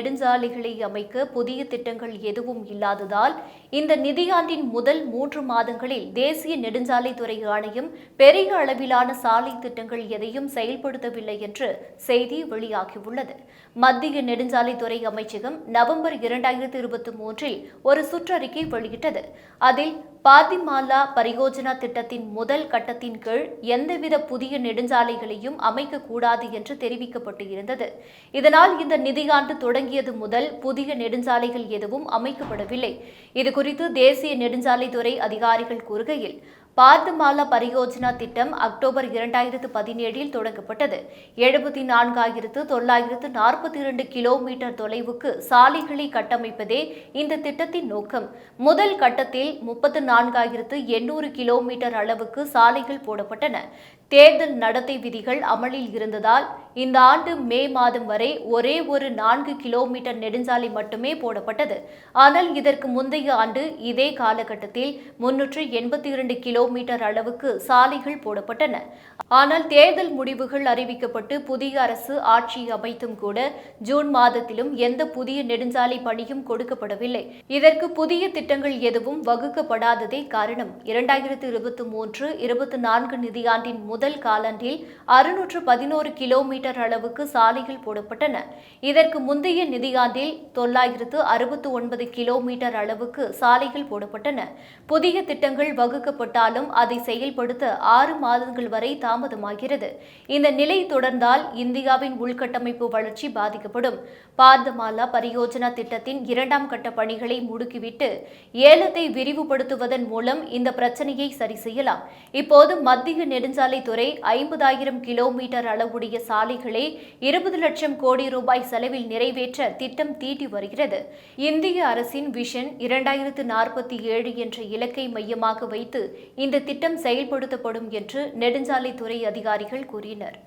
நெடுஞ்சாலைகளை அமைக்க புதிய திட்டங்கள் எதுவும் இல்லாததால் இந்த நிதியாண்டின் முதல் மூன்று மாதங்களில் தேசிய நெடுஞ்சாலைத்துறை ஆணையம் பெரிய அளவிலான சாலை திட்டங்கள் எதையும் செயல்படுத்தவில்லை என்று செய்தி வெளியாகியுள்ளது. மத்திய நெடுஞ்சாலைத்துறை அமைச்சகம் நவம்பர் இரண்டாயிரத்தி இருபத்தி மூன்றில் ஒரு சுற்றறிக்கை வெளியிட்டது. அதில் பாதிமாலா பரியோஜனா திட்டத்தின் முதல் கட்டத்தின் கீழ் எந்தவித புதிய நெடுஞ்சாலைகளையும் அமைக்கக்கூடாது என்று தெரிவிக்கப்பட்டு இருந்தது. இதனால் இந்த நிதியாண்டு தொடங்கியது முதல் புதிய நெடுஞ்சாலைகள் எதுவும் அமைக்கப்படவில்லை. இதுகுறித்து தேசிய நெடுஞ்சாலைத்துறை அதிகாரிகள் கூறுகையில் பாரதமாலா பரியோஜனா திட்டம் அக்டோபர் இரண்டாயிரத்து பதினேழில் தொடங்கப்பட்டது. எழுபத்தி நான்காயிரத்து தொள்ளாயிரத்து நாற்பத்தி இரண்டு கிலோமீட்டர் தொலைவுக்கு சாலைகளை கட்டமைப்பதே இந்த திட்டத்தின் நோக்கம். முதல் கட்டத்தில் முப்பத்து நான்காயிரத்து எண்ணூறு கிலோமீட்டர் அளவுக்கு சாலைகள் போடப்பட்டன. தேர்தல் நடத்தை விதிகள் அமலில் இருந்ததால் இந்த ஆண்டு மே மாதம் வரை ஒரே ஒரு நான்கு கிலோமீட்டர் நெடுஞ்சாலை மட்டுமே போடப்பட்டது. ஆனால் இதற்கு முந்தைய ஆண்டு இதே காலகட்டத்தில் முன்னூற்று எண்பத்தி இரண்டு கிலோமீட்டர் அளவுக்கு சாலைகள் போடப்பட்டன. ஆனால் தேர்தல் முடிவுகள் அறிவிக்கப்பட்டு புதிய அரசு ஆட்சி அமைத்தும் கூட ஜூன் மாதத்திலும் எந்த புதிய நெடுஞ்சாலை பணியும் கொடுக்கப்படவில்லை. இதற்கு புதிய திட்டங்கள் எதுவும் வகுக்கப்படாததே காரணம். இரண்டாயிரத்து இருபத்தி மூன்று இருபத்தி நான்கு நிதியாண்டின் முதல் காலாண்டில் அறுநூற்று பதினோரு கிலோமீட்டர் மீட்டர் அளவுக்கு சாலைகள் போடப்பட்டன. இதற்கு முந்தைய நிதியாண்டில் தொள்ளாயிரத்து அறுபத்து ஒன்பது கிலோமீட்டர் அளவுக்கு சாலைகள் போடப்பட்டன. புதிய திட்டங்கள் வகுக்கப்பட்டாலும் அதை செயல்படுத்த ஆறு மாதங்கள் வரை தாமதமாகிறது. இந்த நிலை தொடர்ந்தால் இந்தியாவின் உள்கட்டமைப்பு வளர்ச்சி பாதிக்கப்படும். பாரதமாலா பரியோஜனா திட்டத்தின் இரண்டாம் கட்ட பணிகளை முடுக்கிவிட்டு ஏலத்தை விரிவுபடுத்துவதன் மூலம் இந்த பிரச்சனையை சரி செய்யலாம். இப்போது மத்திய நெடுஞ்சாலைத்துறை ஐம்பதாயிரம் கிலோமீட்டர் அளவுடைய சாலை சாலைகளை இருபது லட்சம் கோடி ரூபாய் செலவில் நிறைவேற்ற திட்டம் தீட்டி வருகிறது. இந்திய அரசின் விஷன் இரண்டாயிரத்து நாற்பத்தி ஏழு என்ற இலக்கை மையமாக வைத்து இந்த திட்டம் செயல்படுத்தப்படும் என்று நெடுஞ்சாலைத்துறை அதிகாரிகள் கூறினர்.